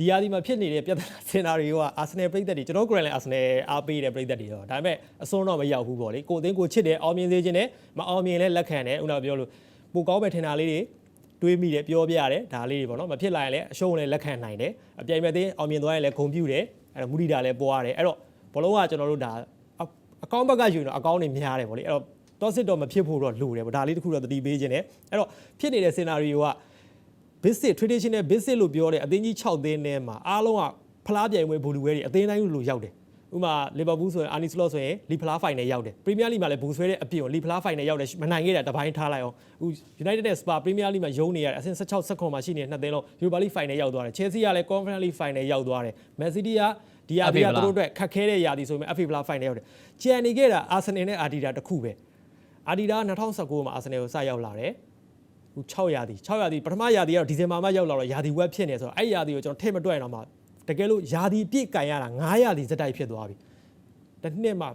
ဒီယာဒီမှာဖြစ်နေတဲ့ပြဿနာစင်နာရီကအာဆင်နယ်ပြည်သက်တွေကျွန်တော်ကိုယ်တိုင်လည်းအာဆင်နယ်အားပေးတဲ့ပြည်သက်တွေတော့ဒါပေမဲ့အစွန်းတော့မရောက်ဘူးပေါ့လေကိုအသင်းကိုချစ်တယ်အောင်မြင်စေခြင်းနဲ့မအောင်မြင်လည်းလက်ခံတယ်ဥနာပြောလို့ပိုကောင်းပဲထင်တာလေးတွေတွေးမိတယ်ပြောပြရတယ်ဒါလေးတွေပေါ့နော်မဖြစ်လာရင်လည်းအရှုံးလည်းလက်ခံနိုင်တယ်အပြိုင်မဲ့သေးအောင်မြင်သွားရင်လည်းဂုဏ်ပြုတယ်အဲ့တော့မူရီတာလည်းပေါ်ရတယ်အဲ့တော့ဘလုံးကကျွန်တော်တို့ဒါအကောင့်ဘက်ကယူရင်တော့အကောင့်တွေများတယ်ပေါ့လေအဲ့တော့တော့စစ်တော့မဖြစ်ဖို့တော့လိုတယ်ပေါ့ဒါလေးတစ်ခုတော့သတိပေးခြင်းနဲ့အဲ့တော့ဖြစ်နေတဲ့စင်နာရီက basic traditional basic လို့ပြောတဲ့အသင်းကြီး6သင်းထဲမှာအားလုံးကဖလားပြိုင်ပွဲဘူလူဝဲတွေအသင်းတိုင်းလို့ရောက်တယ်ဥပမာလီဗာပူးဆိုရင်အာနီစလော့ဆိုရင်လီဖလားဖိုင်နယ်ရောက်တယ်ပရီးမီးယားလိမှာလည်းဘူဆွဲတဲ့အပြင်ကိုလီဖလားဖိုင်နယ်ရောက်တယ်မနိုင်ခဲ့တာတပိုင်းထားလိုက်အောင်အခု United နဲ့ Spa ပရီးမီးယားလိမှာယုံနေရတဲ့အဆင့်16 16မှာရှိနေတဲ့နှစ်သင်းလုံး Europa League final ရောက်သွားတယ် Chelsea ကလည်း Conference League final ရောက်သွားတယ် Man City ကဒီယာဒီကသူတို့အတွက်ခက်ခဲတဲ့ယာဒီဆိုပေမဲ့ FA Plus final ရောက်တယ်ကြံနေခဲ့တာ Arsenal နဲ့ Adidas တခုပဲ Adidas 2019မှာ Arsenal ကိုစရောက်လာတယ် ခု6ရာသီ6ရာသီပထမရာသီကတော့ဒီဇင်ဘာမှာရောက်လာတော့ရာသီဝက်ဖြစ်နေဆိုတော့အဲ့ရာသီကိုကျွန်တော်ထည့်မတွက်ရင်တော့မှတကယ်လို့ရာသီပြည့်ကန်ရတာ9ရာသီစက်တိုက်ဖြစ်သွားပြီတစ်နှစ်မှ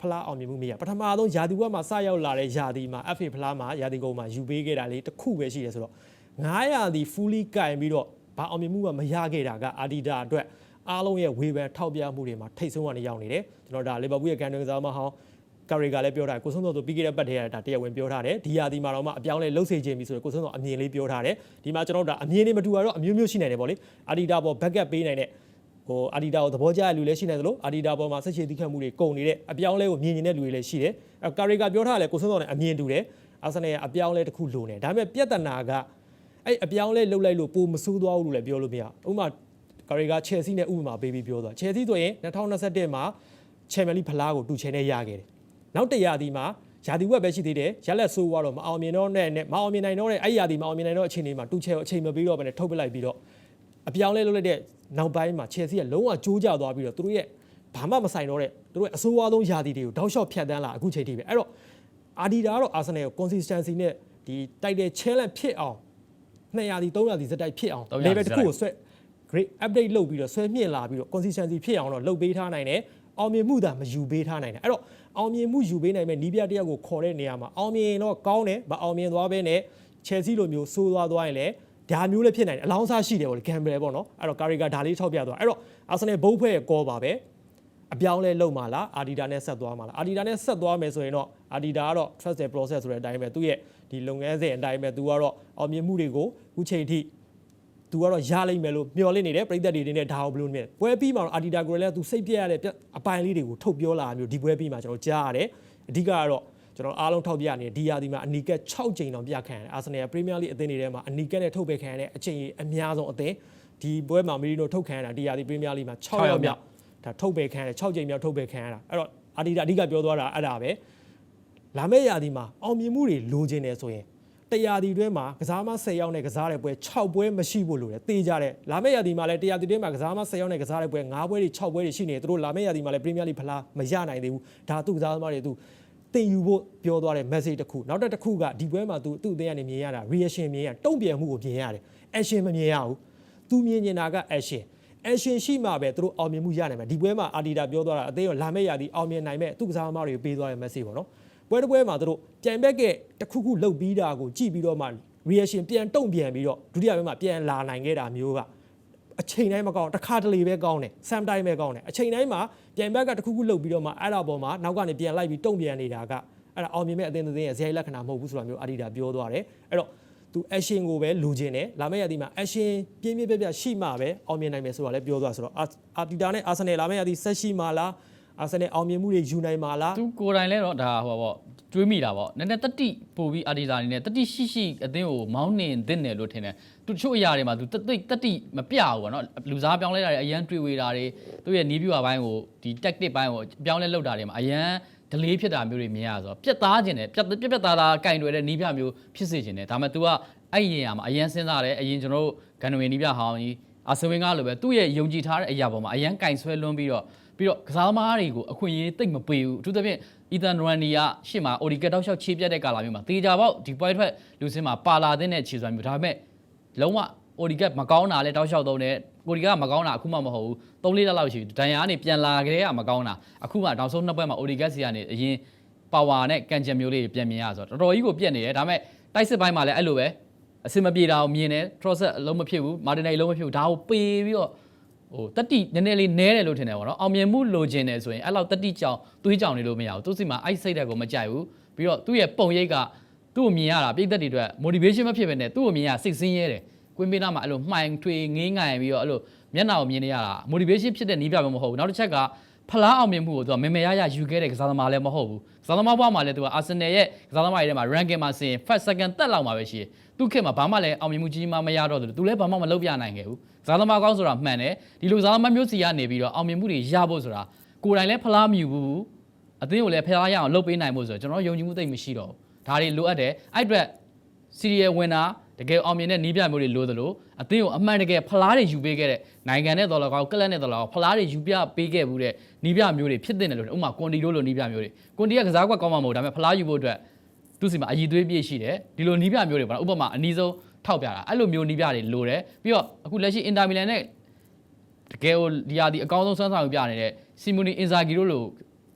ဖလားအောင်မြင်မှုမရပထမဆုံးရာသီဝက်မှာစရောက်လာတဲ့ရာသီမှာ FA ဖလားမှာရာသီကုန်မှာယူပေးခဲ့တာလေးတစ်ခုပဲရှိတယ်ဆိုတော့9ရာသီ fully ကန်ပြီးတော့ဘာအောင်မြင်မှုမှမရခဲ့တာက Adidas အတွက်အားလုံးရဲ့ဝေဖန်ထောက်ပြမှုတွေမှာထိတ်ဆုံးကနေရောက်နေတယ်ကျွန်တော်ဒါလီဗာပူးရဲ့ကန်တွင်ကစားမဟောင်း ကာရီကလည်းပြောထားတယ်ကိုဆုံးတော်ဆိုပြီးခဲ့တဲ့ပတ်ထဲကဒါတရားဝင်ပြောထားတယ်ဒီယာဒီမှာတော့မှအပြောင်းလဲလှုပ်စေခြင်းပြီဆိုတော့ကိုဆုံးတော်အမြင်လေးပြောထားတယ်ဒီမှာကျွန်တော်တို့ဒါအမြင်လေးမတူတာတော့အမျိုးမျိုးရှိနိုင်တယ်ပေါ့လေအာဒီတာပေါ်ဘက်ကပ်ပေးနိုင်တဲ့ဟိုအာဒီတာကိုသဘောကျတဲ့လူလည်းရှိနေသလိုအာဒီတာပေါ်မှာဆက်ချေတိခတ်မှုတွေကုန်နေတဲ့အပြောင်းလဲကိုမြင်နေတဲ့လူတွေလည်းရှိတယ်အဲကာရီကပြောထားတယ်ကိုဆုံးတော်နဲ့အမြင်တူတယ်အာဆင်နယ်ကအပြောင်းလဲတစ်ခုလိုနေဒါပေမဲ့ပြဿနာကအဲ့အပြောင်းလဲလှုပ်လိုက်လို့ပိုမဆိုးသွားဘူးလို့လည်းပြောလို့မရဥပမာကာရီကချယ်ဆီနဲ့ဥပမာပေးပြီးပြောသွားချယ်ဆီဆိုရင်2021မှာချယ်မယ်လီဖလားကိုတူချယ်နဲ့ရခဲ့တယ် နောက်တရာသီမှာယာတီဝက်ပဲရှိသေးတယ်ရက်လက်ဆိုးသွားတော့မအောင်မြင်တော့နဲ့မအောင်မြင်နိုင်တော့တဲ့အဲ့ယာတီမအောင်မြင်နိုင်တော့အချိန်လေးမှာတူချဲအချိန်မပြီးတော့ဘဲနဲ့ထုတ်ပစ်လိုက်ပြီးတော့အပြောင်းလဲလုပ်လိုက်တဲ့နောက်ပိုင်းမှာချယ်ဆီကလုံးဝကြိုးကြသွားပြီးတော့သူတို့ရဲ့ဘာမှမဆိုင်တော့တဲ့သူတို့ရဲ့အဆိုးဝါးဆုံးယာတီတွေကိုတောက်လျှောက်ဖြတ်တန်းလာအခုချိန်ထိပဲအဲ့တော့အာဒီတာကတော့အာဆင်နယ်ကို consistency နဲ့ဒီတိုက်တဲ့ challenge ဖြစ်အောင်2ရာသီ3ရာသီစက်တိုက်ဖြစ်အောင် level တစ်ခုကိုဆွဲ great update လုပ်ပြီးတော့ဆွဲမြင့်လာပြီးတော့ consistency ဖြစ်အောင်တော့လုပ်ပေးထားနိုင်တယ် အောင်မြင်မှုသာမယူပေးထားနိုင်တယ်အဲ့တော့အောင်မြင်မှုယူပေးနိုင်မဲ့နီးပြတယောက်ကိုခေါ်တဲ့နေရာမှာအောင်မြင်တော့ကောင်းတယ်မအောင်မြင်သွားဘဲနဲ့ Chelsea လိုမျိုးဆိုးသွားသွားရင်လည်းဒါမျိုးလည်းဖြစ်နိုင်တယ်အလောင်းစားရှိတယ်ပေါ့လေ gamble ပေါ့နော်အဲ့တော့ Carrick ဒါလေးထောက်ပြသွားအဲ့တော့ Arsenal ဘုတ်ဖွဲ့ရဲ့ကောပါပဲအပြောင်းလဲလုပ်မှာလားအာဒီတာနဲ့ဆက်သွားမှာလားအာဒီတာနဲ့ဆက်သွားမယ်ဆိုရင်တော့အာဒီတာကတော့ trusted process ဆိုတဲ့အတိုင်းပဲသူ့ရဲ့ဒီလုပ်ငန်းစဉ်အတိုင်းပဲသူကတော့အောင်မြင်မှုတွေကိုအခုချိန်ထိ သူကတော့ရလိမ့်မယ်လို့မျှော်လင့်နေတယ်ပြည်သက်တွေအနေနဲ့ဒါကိုဘယ်လိုမြင်ပွဲပြီးမှာတော့အာဒီတာကိုလည်းသူစိတ်ပြည့်ရတဲ့အပိုင်းလေးတွေကိုထုတ်ပြောလာမျိုးဒီပွဲပြီးမှာကျွန်တော်ကြားရတယ်အဓိကကတော့ကျွန်တော်အားလုံးထောက်ပြနေဒီယာဒီမှာအနီကက်6ကြိမ်တောင်ပြခံရတယ်အာဆင်နယ်ပရီးမီးယားလိအသင်းတွေထဲမှာအနီကက်နဲ့ထုတ်ပယ်ခံရတဲ့အချိန်ကြီးအများဆုံးအသင်းဒီပွဲမှာမီရီနိုထုတ်ခံရတာဒီယာဒီပရီးမီးယားလိမှာ6ရောက်မြောက်ဒါထုတ်ပယ်ခံရတယ်6ကြိမ်မြောက်ထုတ်ပယ်ခံရတာအဲ့တော့အာဒီတာအဓိကပြောသွားတာအဲ့ဒါပဲလာမယ့်ယာဒီမှာအောင်မြင်မှုတွေလိုချင်တယ်ဆိုရင် တရာဒီတွဲမှာကစားမ10ရောက်နဲ့ကစားတဲ့ပွဲ6ပွဲမရှိဖို့လိုတယ်တေးကြတယ်လာမယ့်ရာသီမှာလည်းတရာဒီတွဲမှာကစားမ10ရောက်နဲ့ကစားတဲ့ပွဲ9ပွဲတွေ6ပွဲတွေရှိနေတယ်သူတို့လာမယ့်ရာသီမှာလည်းပရီးမီးယားလိဖလားမရနိုင်သေးဘူးဒါသူကစားသမားတွေသူတင်ယူဖို့ပြောသွားတဲ့ message တစ်ခုနောက်တစ်ခုကဒီပွဲမှာသူသူ့အသေးကနေမြင်ရတာ reaction မြင်ရတုံ့ပြန်မှုကိုမြင်ရတယ် action မမြင်ရဘူးသူမြင်နေတာက action action ရှိမှပဲသူတို့အောင်မြင်မှုရနိုင်မှာဒီပွဲမှာအာဒီတာပြောသွားတာအသေးရောလာမယ့်ရာသီအောင်မြင်နိုင်မဲ့သူကစားသမားတွေကိုပေးသွားတဲ့ message ပေါ့နော် ပွဲတစ်ပွဲမှာသူတို့ပြိုင်ဘက်ကတစ်ခုခုလှုပ်ပြီးတာကိုကြည့်ပြီးတော့မှ reaction ပြန်တုံ့ပြန်ပြီးတော့ဒုတိယပွဲမှာပြန်လာနိုင်ခဲ့တာမျိုးကအချိန်တိုင်းမကောင်းတစ်ခါတလေပဲကောင်းတယ် same time ပဲကောင်းတယ်အချိန်တိုင်းမှာပြိုင်ဘက်ကတစ်ခုခုလှုပ်ပြီးတော့မှအဲ့ဒါပေါ်မှာနောက်ကနေပြန်လိုက်ပြီးတုံ့ပြန်နေတာကအဲ့ဒါအောင်မြင်မဲ့အသင်းအသင်းရဲ့ဇယိုက်လက္ခဏာမဟုတ်ဘူးဆိုတာမျိုးအာဒီတာပြောသွားတယ်အဲ့တော့သူ action ကိုပဲလိုချင်တယ်လာမယ့်ရာသီမှာ action ပြင်းပြင်းပြပြရှိမှပဲအောင်မြင်နိုင်မယ်ဆိုတာလည်းပြောသွားဆိုတော့အာတီတာနဲ့အာဆင်နယ်လာမယ့်ရာသီဆက်ရှိမှလား အာဆင်နယ်အောင်မြင်မှုတွေယူနိုင်မှာလားသူကိုယ်တိုင်လည်းတော့ဒါဟိုပေါ့တွေးမိတာပေါ့နည်းနည်းတတိပို့ပြီးအာဒီတာအနေနဲ့တတိရှိရှိအသင်းကိုမောင်းနှင်သင့်တယ်လို့ထင်တယ်သူတချို့အရာတွေမှာသူတတိတတိမပြဘူးပေါ့နော်လူစားပြောင်းလဲတာတွေအရန်တွေးဝေတာတွေသူ့ရဲ့နီးပြူအပိုင်းကိုဒီ tactic ဘိုင်းကိုပြောင်းလဲလုပ်တာတွေမှာအရန် delay ဖြစ်တာမျိုးတွေမြင်ရဆိုတော့ပြက်သားခြင်းတယ်ပြက်ပြက်ပြက်သားသားကင်တွေတဲ့နီးပြမျိုးဖြစ်စေခြင်းတယ်ဒါပေမဲ့ तू ကအဲ့ရင်ရမှာအရန်စဉ်းစားတယ်အရင်ကျွန်တော်တို့ဂန်နဝေနီးပြဟောင်းကြီးအာဆဝင်းကားလိုပဲသူ့ရဲ့ယုံကြည်ထားတဲ့အရာပေါ်မှာအရန်ကင်ဆွဲလွန်းပြီးတော့ ပြီးတော့ကစားသမားတွေကိုအခွင့်အရေးတိတ်မပေးဘူးအထူးသဖြင့် Ethan Rani ကရှေ့မှာ Odi ကတောက်လျှောက်ခြေပြတ်တဲ့ကာလာမျိုးမှာတေချာပေါက်ဒီ point ထွက်လူစင်းမှာပါလာတဲ့နဲ့ခြေစွမ်းမျိုးဒါပေမဲ့လုံးဝ Odi ကမကောင်းတာလဲတောက်လျှောက်သုံးတယ် Odi ကမကောင်းတာအခုမှမဟုတ်ဘူး3လေးလလောက်ရှိပြီဒဏ်ရာကနေပြန်လာကြတဲ့ကမကောင်းတာအခုမှနောက်ဆုံးနှစ်ပွဲမှာ Odi ကစီကနေအရင် power နဲ့ကန်ချက်မျိုးလေးပြန်မြင်ရဆိုတော့တော်တော်ကြီးကိုပြက်နေတယ်ဒါပေမဲ့တိုက်စစ်ပိုင်းမှာလည်းအဲ့လိုပဲအစင်မပြေတာကိုမြင်တယ် cross အလုံးမဖြစ်ဘူး martinelli လုံးမဖြစ်ဘူးဒါကိုပေးပြီးတော့ ဟိုတက်တိနည်းနည်းလေးနဲတယ်လို့ထင်တယ်ပေါ့နော်အောင်မြင်မှုလိုချင်တယ်ဆိုရင်အဲ့လောက်တက်တိကြောင်သွေးကြောင်နေလို့မရဘူးသူစီမှာအဲ့စိတ်ဓာတ်ကိုမကြိုက်ဘူးပြီးတော့သူ့ရဲ့ပုံရိပ်ကသူ့ကိုမြင်ရတာပြိသက်တွေအတွက် motivation မဖြစ်ဘဲနဲ့သူ့ကိုမြင်ရစိတ်ဆင်းရဲတယ်ကွင်းပေးနာမှာအဲ့လိုမှိုင်ထွေငင်းငိုင်ပြီးတော့အဲ့လိုမျက်နှာကိုမြင်နေရတာ motivation ဖြစ်တဲ့နီးပြပဲမဟုတ်ဘူးနောက်တစ်ချက်က ဖလားအောင်မြင်မှုကိုသူကမေမေရရယူခဲ့တဲ့ကစားသမားလည်းမဟုတ်ဘူးကစားသမားဘွားမှာလည်းသူကအာဆင်နယ်ရဲ့ကစားသမားတွေထဲမှာ ranking မှာဆင် first second တက်လောက်မှာပဲရှိတယ်သူခေတ်မှာဘာမှလည်းအောင်မြင်မှုကြီးမှမရတော့တယ်သူလည်းဘာမှမလုပ်ပြနိုင်ခဲ့ဘူးကစားသမားကောင်းဆိုတာမှန်တယ်ဒီလိုကစားသမားမျိုးစီကနေပြီးတော့အောင်မြင်မှုတွေရဖို့ဆိုတာကိုယ်တိုင်လည်းဖလားမြူဘူးအသင်းကိုလည်းဖလားရအောင်လုပ်ပေးနိုင်ဖို့ဆိုတော့ကျွန်တော်ယုံကြည်မှုသိပ်မရှိတော့ဘူးဒါတွေလိုအပ်တယ်အဲ့အတွက်စီရီယယ်ဝင်တာ တကယ်အောင်မြင်တဲ့နီးပြမျိုးတွေလိုသလိုအသင်းကိုအမှန်တကယ်ဖလားတွေယူပေးခဲ့တဲ့နိုင်ငံနဲ့တော်လကောက်ကလပ်နဲ့တော်လကောက်ဖလားတွေယူပြပေးခဲ့ဘူးတဲ့နီးပြမျိုးတွေဖြစ်တဲ့တယ်လို့ဥပမာကွန်တီတို့လိုနီးပြမျိုးတွေကွန်တီကကစားကွက်ကောင်းမှာမဟုတ်ဒါပေမဲ့ဖလားယူဖို့အတွက်သူစီမှာအည်သွေးပြည့်ရှိတယ်ဒီလိုနီးပြမျိုးတွေပေါ့နော်ဥပမာအနည်းဆုံးထောက်ပြတာအဲ့လိုမျိုးနီးပြတွေလိုတယ်ပြီးတော့အခုလက်ရှိအင်တာမီလန်နဲ့တကယ်ကိုဒီဟာဒီအကောင်းဆုံးစွမ်းဆောင်ပြနေတဲ့စီမိုနီအင်ဇာဂီတို့လို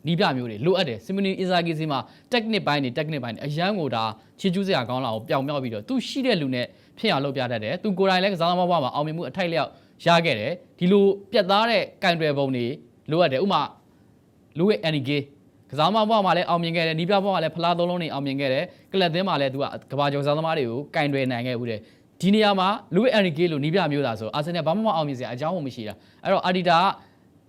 နီးပြမျိုးတွေလိုအပ်တယ်စီမနီအင်ဇာဂီစီမှာ technique ဘိုင်းတွေ technique ဘိုင်းတွေအရန်ကိုဒါချီကျူးစရာကောင်းလာအောင်ပျောင်မြောက်ပြီးတော့သူရှိတဲ့လူနဲ့ဖြစ်အောင်လုပ်ပြတတ်တယ်သူကိုယ်တိုင်လည်းကစားသမားဘဝမှာအောင်မြင်မှုအထိုက်လျောက်ရခဲ့တယ်ဒီလိုပြတ်သားတဲ့ကင်တွယ်ပုံတွေလိုအပ်တယ်ဥပမာလူရဲ့ NG ကစားသမားဘဝမှာလည်းအောင်မြင်ခဲ့တယ်နီးပြဘဝမှာလည်းဖလားသုံးလုံးတွေအောင်မြင်ခဲ့တယ်ကလပ်သင်းမှာလည်းသူကကဘာကျော်ကစားသမားတွေကိုကင်တွယ်နိုင်ခဲ့ဘူးတဲ့ဒီနေရာမှာလူရဲ့ NG လို့နီးပြမျိုးသားဆိုအာဆင်နယ်ဘာမှမအောင်မြင်စရာအကြောင်းမရှိတာအဲ့တော့အာဒီတာက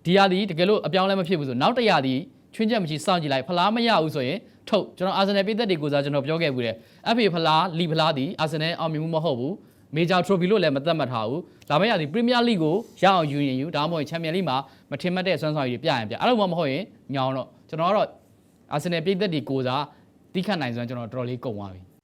ဒီရာဒီတကယ်လို့အပြောင်းလဲမဖြစ်ဘူးဆိုနောက်တစ်ရာဒီ ချွင်းချက်မရှိစောင့်ကြည့်လိုက်ဖလားမရဘူးဆိုရင်ထုတ်ကျွန်တော်အာဆင်နယ်ပြည်သက်တွေကိုစားကျွန်တော်ပြောခဲ့ဘူးတဲ့ FA ဖလားလီဖလားဒီအာဆင်နယ်အောင်မြင်မှုမဟုတ်ဘူးမေဂျာထရိုဖီလို့လည်းမသတ်မှတ်ထားဘူးဒါမဲ့ရဒီပရီးမီးယားလိကိုရအောင်ယူရင်ယူဒါမှမဟုတ်ချန်ပီယံလိမှာမထင်မှတ်တဲ့ဆွမ်းဆောင်ရည်တွေပြရင်ပြအဲ့လိုမှမဟုတ်ရင်ညောင်းတော့ကျွန်တော်ကတော့အာဆင်နယ်ပြည်သက်တွေကိုစားတိခတ်နိုင်စွမ်းကျွန်တော်တော်တော်လေးကုန်သွားပြီ